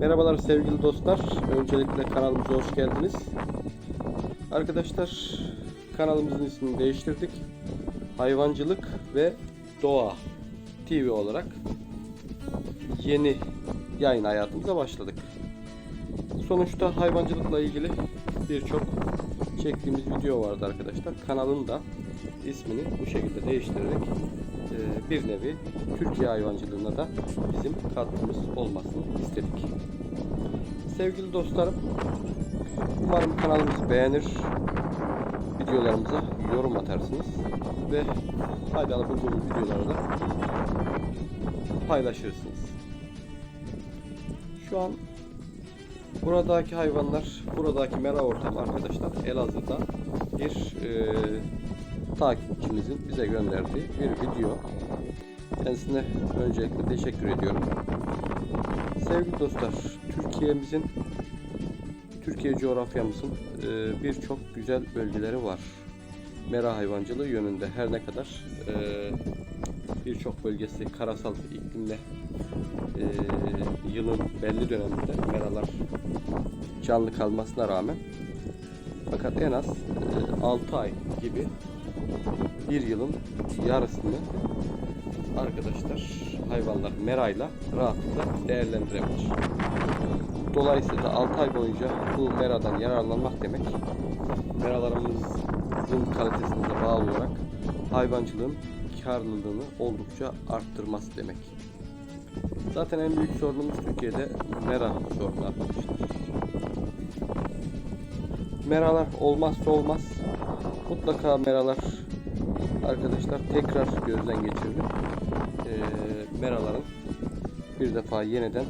Merhabalar sevgili dostlar. Öncelikle kanalımıza hoş geldiniz. Arkadaşlar kanalımızın ismini değiştirdik. Hayvancılık ve Doğa TV olarak yeni yayın hayatımıza başladık. Sonuçta hayvancılıkla ilgili birçok çektiğimiz video vardı arkadaşlar. Kanalın da ismini bu şekilde değiştirerek bir nevi Türkiye hayvancılığına da bizim katkımız olmasını istedik. Sevgili dostlarım, umarım kanalımızı beğenir, videolarımıza yorum atarsınız ve faydalı bulduğunuz videoları da paylaşırsınız. Şu an buradaki hayvanlar, buradaki mera ortamı arkadaşlar Elazığ'da bir e, takipçimizin bize gönderdiği bir video. Kendisine öncelikle teşekkür ediyorum. Sevgili dostlar, Türkiye'mizin, Türkiye coğrafyamızın e, birçok güzel bölgeleri var. Mera hayvancılığı yönünde her ne kadar e, birçok bölgesi karasal iklimle e, yılın belli döneminde meralar canlı kalmasına rağmen fakat en az e, 6 ay gibi bir yılın yarısını arkadaşlar hayvanlar merayla rahatlıkla değerlendirebilir. Dolayısıyla 6 ay boyunca bu meradan yararlanmak demek meralarımızın kalitesine bağlı olarak hayvancılığın karlılığını oldukça arttırması demek. Zaten en büyük sorunumuz Türkiye'de mera sorunu arkadaşlar. Meralar olmazsa olmaz. Mutlaka meralar arkadaşlar tekrar gözden geçirilip e, meraların bir defa yeniden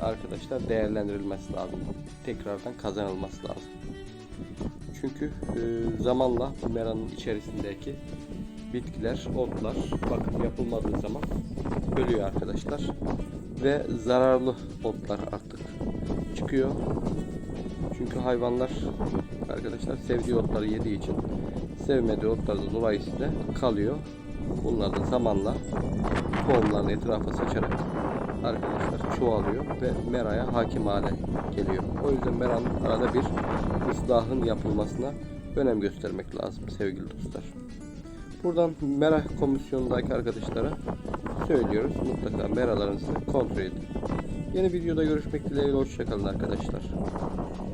arkadaşlar değerlendirilmesi lazım. Tekrardan kazanılması lazım. Çünkü e, zamanla meranın içerisindeki bitkiler, otlar bakım yapılmadığı zaman ölüyor arkadaşlar. Ve zararlı otlar artık çıkıyor. Çünkü hayvanlar arkadaşlar sevdiği otları yediği için sevmediği otlar da dolayısıyla kalıyor. Bunlar da zamanla tohumlarını etrafa saçarak arkadaşlar çoğalıyor ve meraya hakim hale geliyor. O yüzden meranın arada bir ıslahın yapılmasına önem göstermek lazım sevgili dostlar. Buradan mera komisyonundaki arkadaşlara söylüyoruz. Mutlaka meralarınızı kontrol edin. Yeni videoda görüşmek dileğiyle hoşçakalın arkadaşlar.